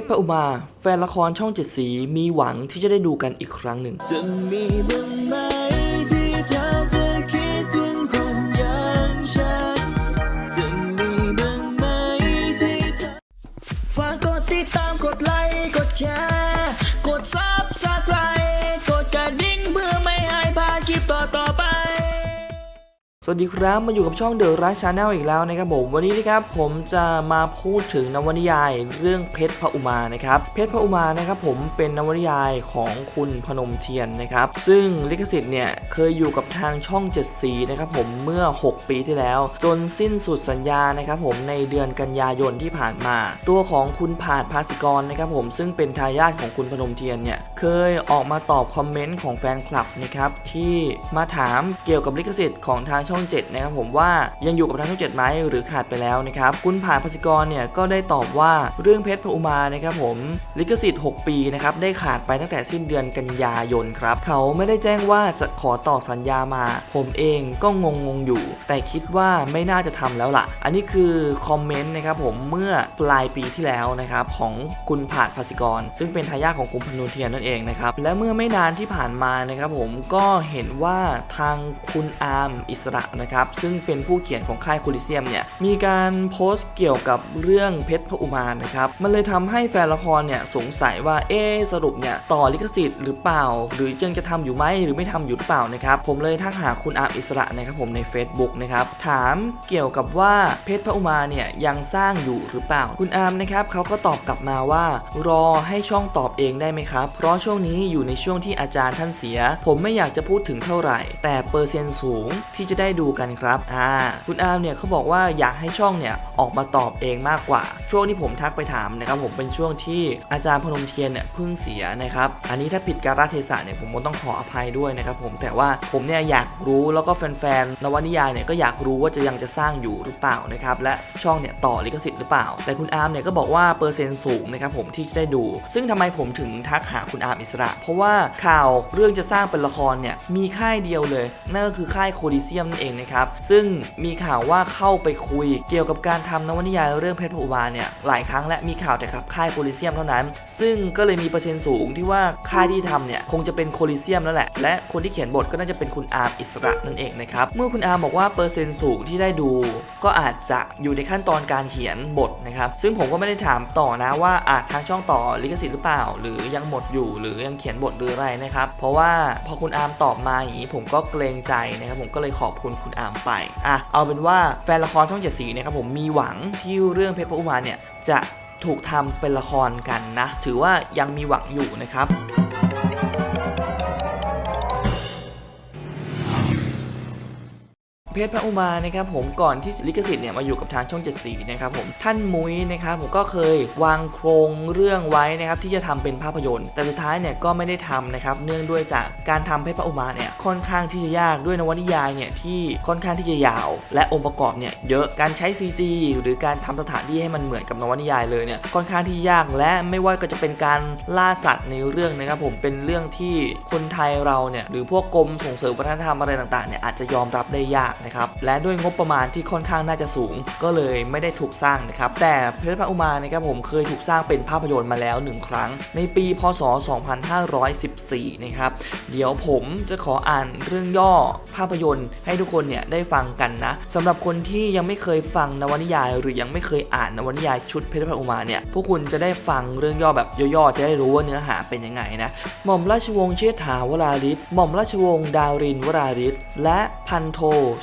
ชรพระอุมา แฟนละครช่องเจ็ดสีมีหวังที่จะได้ดูกันอีกครั้งหนึ่ง สวัสดีครับมาอยู่กับช่องเดอะรัชชาแนลอีกแล้วนะครับผมวันนี้นะครับผมจะมาพูดถึงนวนิยายเรื่องเพชรพระอุมานะครับเพชรพระอุมานะครับผมเป็นนวนิยายของคุณพนมเทียนนะครับซึ่งลิขสิทธิ์เนี่ยเคยอยู่กับทางช่องเจ็ดสีนะครับผมเมื่อ 6 ปีที่แล้ว จนสิ้นสุดสัญญานะครับผมในเดือนกันยายนที่ผ่านมา ตัวของคุณผาดภาสิกรนะครับผมซึ่งเป็นทายาทของคุณพนมเทียนเนี่ยเคยออกมาตอบคอมเมนต์ของแฟนคลับนะครับที่มาถามเกี่ยวกับลิขสิทธิ์ของทางช่อง7 นะครับผมว่ายังอยู่กับทางช่อง 7 ไหมหรือขาดไปแล้วนะครับคุณผ่านภาสิกรเนี่ยก็ได้ตอบว่าเรื่องเพชรพระอุมานะครับผมลิขสิทธิ์ 6 ปีนะครับได้ขาดไปตั้งแต่สิ้นเดือนกันยายนครับเขาไม่ได้แจ้งว่าจะขอต่อสัญญามา ผมเองก็งงงๆอยู่ แต่คิดว่าไม่น่าจะทำแล้วล่ะ อันนี้คือคอมเมนต์นะครับผมเมื่อปลายปีที่แล้วนะครับของคุณผ่าดภาสิกร ซึ่งเป็นทายาทของคุณพนุเทียนนั่นเองนะครับและเมื่อไม่นานที่ผ่านมานะครับผมก็เห็นว่าทางคุณอาร์มอิสระนะครับ ซึ่งเป็นผู้เขียนของค่ายคูลิเซียมเนี่ย มีการโพสต์เกี่ยวกับเรื่องเพชรพระอุมานนะครับ มันเลยทำให้แฟนละครเนี่ยสงสัยว่า เอ๊สรุปเนี่ยต่อลิขสิทธิ์หรือเปล่า หรือยังจะทำอยู่ไหมหรือไม่ทำอยู่หรือเปล่านะครับ ผมเลยทักหาคุณอาร์มอิสระนะครับผมใน Facebook นะครับ ถามเกี่ยวกับว่าเพชรพระอุมาเนี่ยยังสร้างอยู่หรือเปล่า คุณอาร์มนะครับเขาก็ตอบกลับมาว่า รอให้ช่องตอบเองได้ไหมครับ เพราะช่วงนี้อยู่ในช่วงที่อาจารย์ท่านเสีย ผมไม่อยากจะพูดถึงเท่าไหร่ แต่เปอร์เซ็นต์สูงที่จะได้ดูกันครับอ่าคุณอาร์มเนี่ยเขาบอกว่าอยากให้ช่องเนี่ยออกมาตอบเองมากกว่า ช่วงที่ผมทักไปถามนะครับผมเป็นช่วงที่อาจารย์พนมเทียนเนี่ยเพิ่งเสียนะครับอันนี้ถ้าผิดการรัเทศะเนี่ยผมก็ต้องขออภัยด้วยนะครับผมแต่ว่าผมเนี่ยอยากรู้แล้วก็แฟนๆนวนิยายเนี่ยก็อยากรู้ว่าจะยังจะสร้างอยู่หรือเปล่านะครับและช่องเนี่ยต่อลิขสิทธิ์หรือเปล่า แต่คุณอาร์มเนี่ยก็บอกว่าเปอร์เซ็นต์สูงนะครับผมที่จะได้ดู ซึ่งทำไมผมถึงทักหาคุณอาร์มอิสระ เพราะว่าข่าวเรื่องจะสร้างเป็นละครเนี่ยมีค่ายเดียวเลยนั่นก็คือค่ายโคดิเซียมนั่นเองนะครับซึ่งมีข่าวว่าเข้าไปคุยเกี่ยวกับการทำนวนิยายเรื่องเพชรภูบาเนี่ยหลายครั้งและมีข่าวแต่กับค่ายโคดิเซียมเท่านั้น ซึ่งก็เลยมีเปอร์เซ็นต์สูงที่ว่าค่ายที่ทำเนี่ยคงจะเป็นโคดิเซียมนั่นแหละ และคนที่เขียนบทก็น่าจะเป็นคุณอาร์มอิสระนั่นเองนะครับเมื่อคุณอาร์มบอกว่าเปอร์เซ็นต์สูงที่ได้ดู ก็อาจจะอยู่ในขั้นตอนการเขียนบทนะครับซึ่งผมก็ไม่ได้ถามต่อนะว่าอาจทางช่องต่อลิขสิทธิ์หรือเปล่า หรือยังหมดอยู่หรือยังเขียนบทหรืออะไรนะครับเพราะว่าพอคุณอาร์มตอบมาอย่างนี้ผมก็เกรงใจนะครับผมก็เลยขอบคุณคุณอามไปอะเอาเป็นว่าแฟนละครช่องเจ็ดสีนะครับผมมีหวังที่เรื่องเพชรพระอุมาเนี่ยจะถูกทำเป็นละครกันนะ ถือว่ายังมีหวังอยู่นะครับ เพชรพระอุมานะครับผมก่อนที่ลิขสิทธิ์เนี่ยมาอยู่กับทางช่องเจ็ดสีนะครับผมท่านมุ้ยนะครับผมก็เคยวางโครงเรื่องไว้นะครับที่จะทำเป็นภาพยนตร์ แต่สุดท้ายเนี่ยก็ไม่ได้ทำนะครับเนื่องด้วยจากการทำเพชรพระอุมาเนี่ยค่อนข้างที่จะยากด้วยนวนิยายเนี่ยที่ค่อนข้างที่จะยาว และองค์ประกอบเนี่ยเยอะการใช้ CG หรือการทำสถานที่ให้มันเหมือนกับนวนิยายเลยเนี่ยค่อนข้างที่ยากและไม่ว่าก็จะเป็นการล่าสัตว์ในเรื่องนะครับผมเป็นเรื่องที่คนไทยเราเนี่ยหรือพวกกรมส่งเสริมวัฒนธรรมอะไรต่างๆเนี่ยอาจจะยอมรับได้ยากนะครับและด้วยงบประมาณที่ค่อนข้างน่าจะสูง ก็เลยไม่ได้ถูกสร้างนะครับแต่เพชรพระอุมานะครับผมเคยถูกสร้างเป็นภาพยนตร์มาแล้วหนึ่งครั้ง ในปีพศ 2514 นะครับเดี๋ยวผมจะขออ่านเรื่องย่อภาพยนตร์ให้ทุกคนเนี่ยได้ฟังกันนะสำหรับคนที่ยังไม่เคยฟังนวนิยาย หรือยังไม่เคยอ่านนวนิยายชุดเพชรพระอุมาเนี่ยพวกคุณจะได้ฟังเรื่องย่อแบบย่อๆจะได้รู้ว่าเนื้อหาเป็นยังไงนะหม่อมราชวงศ์เชษฐาวราริศหม่อมราชวงศ์ดารินวราริศและพันโท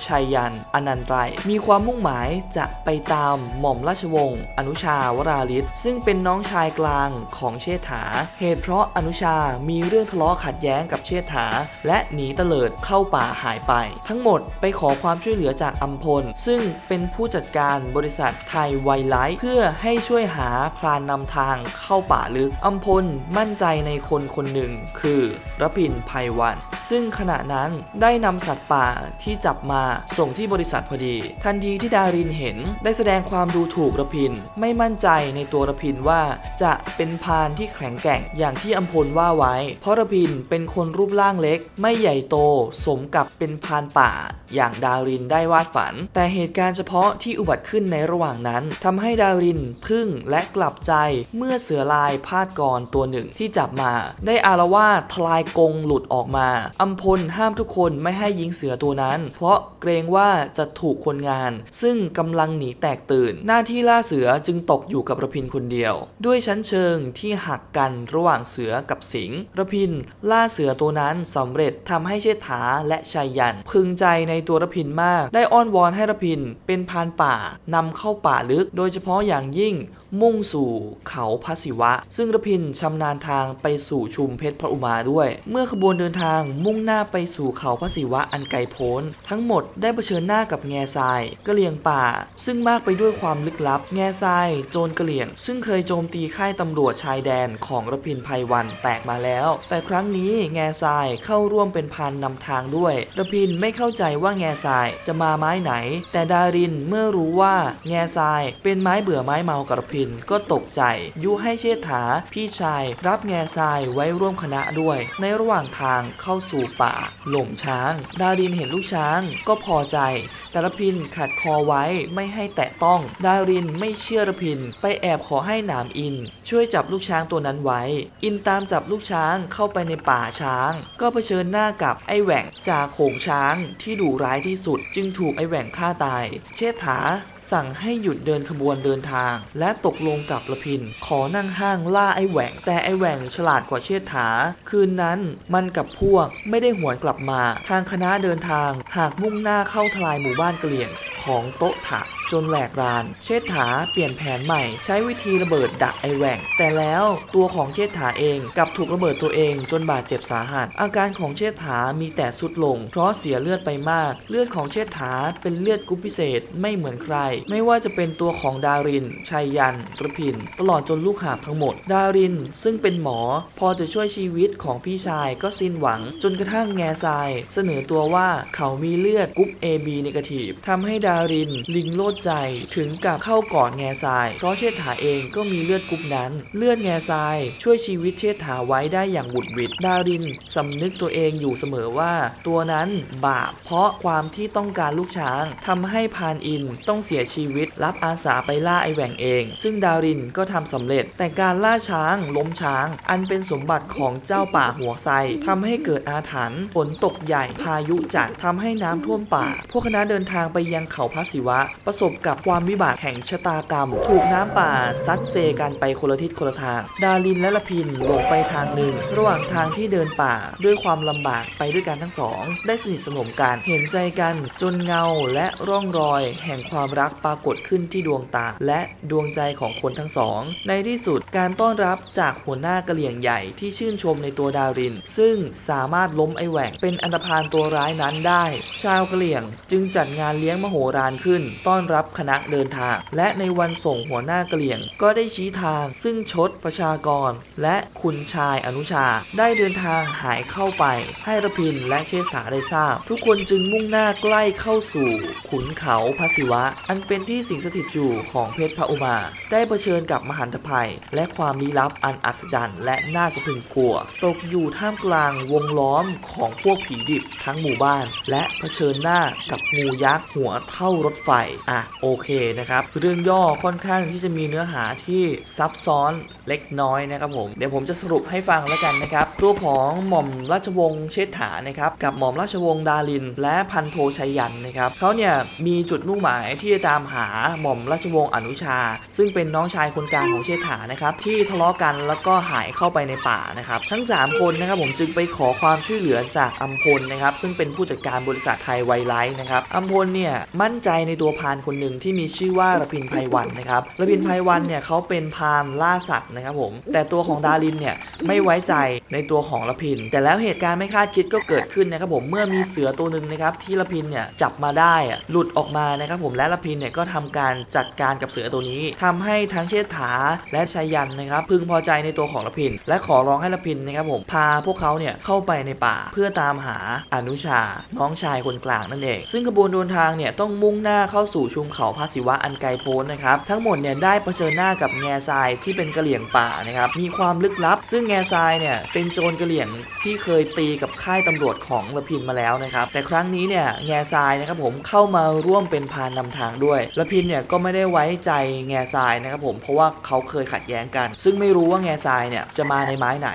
ชชัยยันอนันตรัยมีความมุ่งหมายจะไปตามหม่อมราชวงศ์อนุชาวราลิศซึ่งเป็นน้องชายกลางของเชษฐา เหตุเพราะอนุชามีเรื่องทะเลาะขัดแย้งกับเชษฐา และหนีเตลิดเข้าป่าหายไป ทั้งหมดไปขอความช่วยเหลือจากอัมพล ซึ่งเป็นผู้จัดการบริษัทไทยไวไลท์เพื่อให้ช่วยหาพรานนำทางเข้าป่าลึกอัมพลมั่นใจในคนคนหนึ่ง คือรพินภัยวัน ซึ่งขณะนั้นได้นำสัตว์ป่าที่จับมาส่งที่บริษัทพอดี ทันทีที่ดารินเห็น ได้แสดงความดูถูกระพิน ไม่มั่นใจในตัวระพินว่า จะเป็นพานที่แข็งแกร่งอย่างที่อัมพลว่าไว้ เพราะระพินเป็นคนรูปร่างเล็ก ไม่ใหญ่โต สมกับเป็นพานป่า อย่างดารินได้วาดฝัน แต่เหตุการณ์เฉพาะที่อุบัติขึ้นในระหว่างนั้นทำให้ดารินทึ่งและกลับใจเมื่อเสือลายพาดกรตัวหนึ่งที่จับมา ได้อารวาสทลายกรงหลุดออกมา อัมพลห้ามทุกคนไม่ให้ยิงเสือตัวนั้น เพราะเกรงว่าจะถูกคนงาน ซึ่งกำลังหนีแตกตื่น หน้าที่ล่าเสือจึงตกอยู่กับระพินคนเดียว ด้วยชั้นเชิงที่หักกันระหว่างเสือกับสิงระพินล่าเสือตัวนั้นสำเร็จทำให้เชษฐาและชายยัน พึงใจในตัวระพินมาก ได้อ้อนวอนให้ระพินเป็นพานป่านำเข้าป่าลึก โดยเฉพาะอย่างยิ่งมุ่งสู่เขาพระศิวะ ซึ่งระพินชำนาญทางไปสู่ชุมเพชรพระอุมาด้วย เมื่อขบวนเดินทางมุ่งหน้าไปสู่เขาพระศิวะอันไกลโพ้น ทั้งหมดได้เผชิญหน้ากับแง่ทรายกะเหลี่ยงป่า ซึ่งมากไปด้วยความลึกลับ แง่ทราย โจรกะเหลี่ยง ซึ่งเคยโจมตีค่ายตำรวจชายแดนของระพินภัยวันแตกมาแล้ว แต่ครั้งนี้แง่ทรายเข้าร่วมเป็นพานนำทางด้วยระพินไม่เข้าใจว่าแง่ทรายจะมาไม้ไหน แต่ดารินเมื่อรู้ว่าแง่ทรายเป็นไม้เบื่อไม้เมากับระพินก็ตกใจยุให้เชษฐา พี่ชาย รับแง่ทรายไว้ร่วมคณะด้วย ในระหว่างทางเข้าสู่ป่า หล่มช้าง ดารินเห็นลูกช้างก็พอใจ แต่ระพินขัดคอไว้ไม่ให้แตะต้อง ดารินไม่เชื่อระพิน ไปแอบขอให้หนามอิน ช่วยจับลูกช้างตัวนั้นไว้ อินตามจับลูกช้างเข้าไปในป่าช้าง ก็เผชิญหน้ากับไอ้แหว่งจากโขงช้างที่ดุร้ายที่สุด จึงถูกไอ้แหว่งฆ่าตาย เชษฐาสั่งให้หยุดเดินขบวนเดินทาง และตกลงกับระพิน ขอนั่งห้างล่าไอ้แหว่ง แต่ไอ้แหว่งฉลาดกว่าเชษฐา คืนนั้นมันกับพวกไม่ได้หวนกลับมา ทางคณะเดินทางหากมุ่งหน้าาเข้าทลายหมู่บ้านเกลี่ยง ของโต๊ะถะจนแหลกราน เชษฐาเปลี่ยนแผนใหม่ ใช้วิธีระเบิดดักไอแหว่ง แต่แล้วตัวของเชษฐาเองกลับถูกระเบิดตัวเองจนบาดเจ็บสาหัส อาการของเชษฐามีแต่สุดลง เพราะเสียเลือดไปมาก เลือดของเชษฐาเป็นเลือดกรุ๊ปพิเศษไม่เหมือนใคร ไม่ว่าจะเป็นตัวของดาริน ชัยยันระพิน ตลอดจนลูกหาบทั้งหมด ดารินซึ่งเป็นหมอ พอจะช่วยชีวิตของพี่ชายก็สิ้นหวัง จนกระทั่งแง่ทราย เสนอตัวว่าเขามีเลือดกรุ๊ป AB นกาทีฟทำให้ดาาริน ลิงโลดใจถึงกับเข้ากอดแง่ทราย เพราะเชษฐาเองก็มีเลือดกุ๊ปนั้น เลือดแง่ทราย ช่วยชีวิตเชษฐาไว้ได้อย่างบุดหวิดดารินสำนึกตัวเองอยู่เสมอว่า ตัวนั้นบาป เพราะความที่ต้องการลูกช้างทำให้พานอินต้องเสียชีวิตรับอาสาไปล่าไอแหว่งเอง ซึ่งดารินก็ทำสำเร็จ แต่การล่าช้างล้มช้าง อันเป็นสมบัติของเจ้าป่าหัวไซทำให้เกิดอาถรรพ์ฝนตกใหญ่พายุจัดทำให้น้ำท่วมป่า พวกคณะเดินทางไปยังเขาาพระศิวะ ประสบกับความวิบัติแห่งชะตากรรม ถูกน้ำป่าซัดเซกันไปคนละทิศคนละทาง ดารินและละพินหลงไปทางหนึ่ง ระหว่างทางที่เดินป่าด้วยความลำบากไปด้วยกันทั้งสอง ได้สนิทสนมกันเห็นใจกันจนเงาและร่องรอย แห่งความรักปรากฏขึ้นที่ดวงตา และดวงใจของคนทั้งสอง ในที่สุดการต้อนรับจากหัวหน้ากระเหลี่ยงใหญ่ที่ชื่นชมในตัวดาริน ซึ่งสามารถล้มไอแหวงเป็นอันธพาลตัวร้ายนั้นได้ ชาวกระเหลี่ยงจึงจัดงานเลี้ยงมโหฬารขึ้น ต้อนรับคณะเดินทาง และในวันส่งหัวหน้าเหลี่ยง ก็ได้ชี้ทางซึ่งชดประชากร และคุณชายอนุชา ได้เดินทางหายเข้าไป ให้ระพินและเชษฐาได้ทราบ ทุกคนจึงมุ่งหน้าใกล้เข้าสู่ ขุนเขาพระศิวะ อันเป็นที่สิงสถิตอยู่ของเพชรพระอุมา ได้เผชิญกับมหันตภัย และความลี้ลับอันอัศจรรย์และน่าสะพรึงกลัว ตกอยู่ท่ามกลางวงล้อมของพวกผีดิบทั้งหมู่บ้าน และเผชิญหน้ากับงูยักษ์หัวเท่ารถไฟ อะโอเคนะครับ เรื่องย่อค่อนข้างที่จะมีเนื้อหาที่ซับซ้อนเล็กน้อยนะครับผม เดี๋ยวผมจะสรุปให้ฟังแล้วกันนะครับ ตัวของหม่อมราชวงศ์เชษฐานะครับ กับหม่อมราชวงศ์ดาริน และพันโทชัยยันนะครับเขาเนี่ยมีจุดมุ่งหมายที่จะตามหาหม่อมราชวงศ์อนุชา ซึ่งเป็นน้องชายคนกลางของเชษฐานะครับที่ทะเลาะกันแล้วก็หายเข้าไปในป่านะครับทั้ง 3 คนนะครับผมจึงไปขอความช่วยเหลือจากอัมพลนะครับซึ่งเป็นผู้จัดการบริษัทไทยไวไลท์นะครับอัมพลเนี่ยมั่นใจในตัวพานคนหนึ่งที่มีชื่อว่าระพินไพวันนะครับระพินไพวันเนี่ยเขาเป็นพานล่าสัตว์นะครับผม แต่ตัวของดารินเนี่ยไม่ไว้ใจในตัวของระพิน แต่แล้วเหตุการณ์ไม่คาดคิดก็เกิดขึ้นนะครับผมเมื่อมีเสือตัวหนึ่งนะครับที่ระพินเนี่ยจับมาได้อะหลุดออกมานะครับผมและระพินเนี่ยก็ทำการจัดการกับเสือตัวนี้ทำให้ทั้งเชษฐาและชายันนะครับพึงพอใจในตัวของระพิน และขอร้องให้ระพินนะครับผมพาพวกเขาเนี่ยเข้าไปในป่าเพื่อตามหาอนุชาน้องชายคนกลางนั่นเอง ซึ่งขบวนเดินทางเนี่ยต้องมุ่งหน้าเข้าสู่ชุมเขาพระศิวะอันไกลโพ้นนะครับ ทั้งหมดเนี่ยได้เผชิญหน้ากับแง่ทรายที่เป็นกระเหลี่ยงป่านะครับ มีความลึกลับ ซึ่งแง่ทรายเนี่ยเป็นโจรกระเหลี่ยงที่เคยตีกับค่ายตำรวจของระพินมาแล้วนะครับ แต่ครั้งนี้เนี่ยแง่ทรายนะครับผมเข้ามาร่วมเป็นพานนำทางด้วยระพินเนี่ยก็ไม่ได้ไว้ใจแง่ทรายนะครับผมเพราะว่าเขาเคยขัดแย้งกัน ซึ่งไม่รู้ว่าแง่ทรายเนี่ยจะมาในไม้ไหน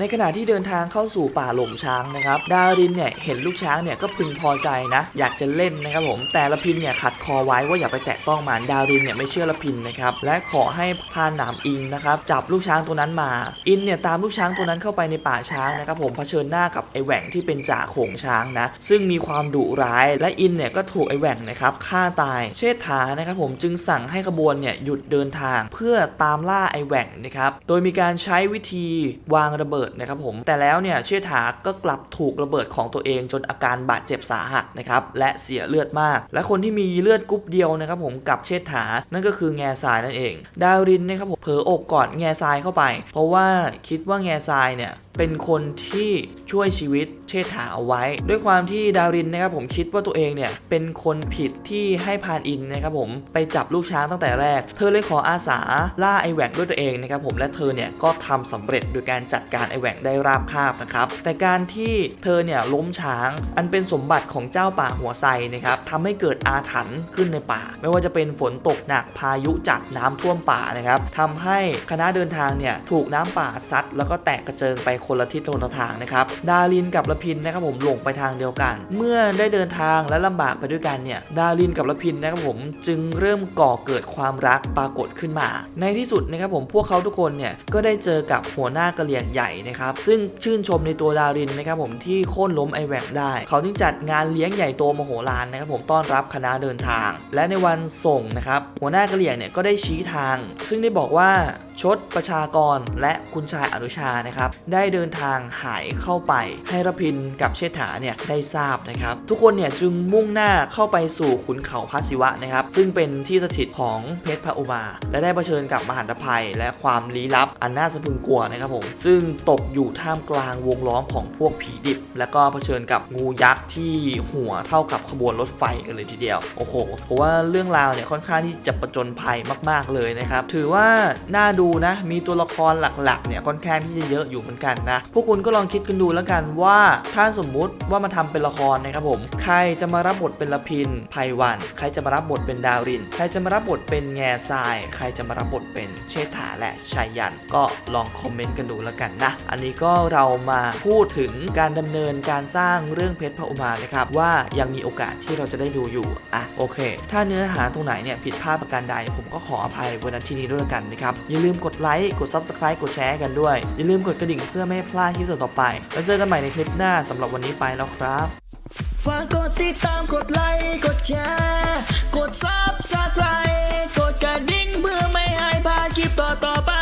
ในขณะที่เดินทางเข้าสู่ป่าหล่มช้างนะครับ ดารินเนี่ยเห็นลูกช้างเนี่ยก็พึงพอใจนะ อยากจะเล่นนะครับผม แต่ละพินเนี่ยขัดคอไว้ว่าอย่าไปแตะต้องมัน ดารินเนี่ยไม่เชื่อละพินนะครับ และขอให้พานหนามอิงนะครับ จับลูกช้างตัวนั้นมา อินเนี่ยตามลูกช้างตัวนั้นเข้าไปในป่าช้างนะครับผมเผชิญหน้ากับไอแหว่งที่เป็นจ่าโขงช้างนะ ซึ่งมีความดุร้าย และอินเนี่ยก็ถูกไอแหว่งนะครับฆ่าตาย เชษฐานะครับผมจึงสั่งให้ขบวนเนี่ยหยุดเดินทาง เพื่อตามล่าไอแหว่งนะครับ โดยมีการใช้วิธีวางระเบิดนะครับผม แต่แล้วเนี่ยเชษฐาก็กลับถูกระเบิดของตัวเองจนอาการบาดเจ็บสาหัสนะครับและเสียเลือดมาก และคนที่มีเลือดกรุ๊ปเดียวนะครับผมกับเชษฐา นั่นก็คือแง่ทรายนั่นเอง ดาวรินนะครับผมเผลออกกอดแง่ทรายเข้าไป เพราะว่าคิดว่าแง่ทรายเนี่ย เป็นคนที่ช่วยชีวิตเชษฐาเอาไว้ ด้วยความที่ดาวรินนะครับผมคิดว่าตัวเองเนี่ยเป็นคนผิดที่ให้พานอินนะครับผมไปจับลูกช้างตั้งแต่แรก เธอเลยขออาสาล่าไอแหว่งด้วยตัวเองนะครับผมและเธอเนี่ยก็ทำสำเร็จโดยการจัดการไอแหว่งได้ราบคาบนะครับแต่การที่เธอเนี่ยล้มช้าง อันเป็นสมบัติของเจ้าป่าหัวไซนะครับทำให้เกิดอาถรรพ์ขึ้นในป่า ไม่ว่าจะเป็นฝนตกหนักพายุจัดน้ำท่วมป่านะครับทำให้คณะเดินทางเนี่ยถูกน้ำป่าซัดแล้วก็แตกกระเจิงไปคนละทิศคนละทางนะครับ ดารินกับละพินนะครับผมหลงไปทางเดียวกัน เมื่อได้เดินทางและลำบากไปด้วยกันเนี่ย ดารินกับละพินนะครับผมจึงเริ่มก่อเกิดความรักปรากฏขึ้นมา ในที่สุดนะครับผมพวกเขาทุกคนเนี่ยก็ได้เจอกับหัวหน้ากะเหรี่ยงใหญ่นะครับ ซึ่งชื่นชมในตัวดารินนะครับผมที่โค่นล้มไอแหวกได้ เขาจึงจัดงานเลี้ยงใหญ่โตมโหฬารนะครับผมต้อนรับคณะเดินทาง และในวันส่งนะครับหัวหน้ากะเหรี่ยงเนี่ยก็ได้ชี้ทาง ซึ่งได้บอกว่า ชดประชากรและคุณชายอนุชานะครับได้เดินทางหายเข้าไป ให้รพินกับเชษฐาเนี่ยได้ทราบนะครับ ทุกคนเนี่ยจึงมุ่งหน้าเข้าไปสู่ขุนเขาพระศิวะนะครับ ซึ่งเป็นที่สถิตของเพชรพระอุมา และได้เผชิญกับมหันตภัย และความลี้ลับอันน่าสะพรึงกลัวนะครับผมซึ่งตกอยู่ท่ามกลางวงล้อมของพวกผีดิบ และก็เผชิญกับงูยักษ์ที่หัวเท่ากับขบวนรถไฟกันเลยทีเดียวโอ้โหเพราะว่าเรื่องราวเนี่ยค่อนข้างที่จะประจนภัยมาก ๆเลยนะครับถือว่าน่าดูนะ มีตัวละครหลักๆเนี่ยค่อนข้างที่จะเยอะอยู่เหมือนกันนะพวกคุณก็ลองคิดกันดูแล้วกันว่าถ้าสมมุติว่ามาทำเป็นละครนะครับผม ใครจะมารับบทเป็นละพินไพวัน ใครจะมารับบทเป็นดาวริน ใครจะมารับบทเป็นแง่ทราย ใครจะมารับบทเป็นเชษฐาและชายัน ก็ลองคอมเมนต์กันดูแล้วกันนะ อันนี้ก็เรามาพูดถึงการดำเนินการสร้างเรื่องเพชรพระอุมานะครับว่ายังมีโอกาสที่เราจะได้ดูอยู่อะโอเค ถ้าเนื้อหาตรงไหนเนี่ยผิดพลาดประการใดผมก็ขออภัยวันที่นี้ด้วยละกันนะครับอย่าลืมมกดไลค์กด Subscribe กดแชร์กันด้วย อย่าลืมกดกระดิ่งเพื่อไม่พลาดคลิปต่อๆไป แล้วเจอกันใหม่ในคลิปหน้าสำหรับวันนี้ไปแล้วครับฝากกดติดตามกดไลค์กดแชร์กด Subscribe กดกระดิ่งเพื่อไม่ให้พลาดคลิปต่อๆไป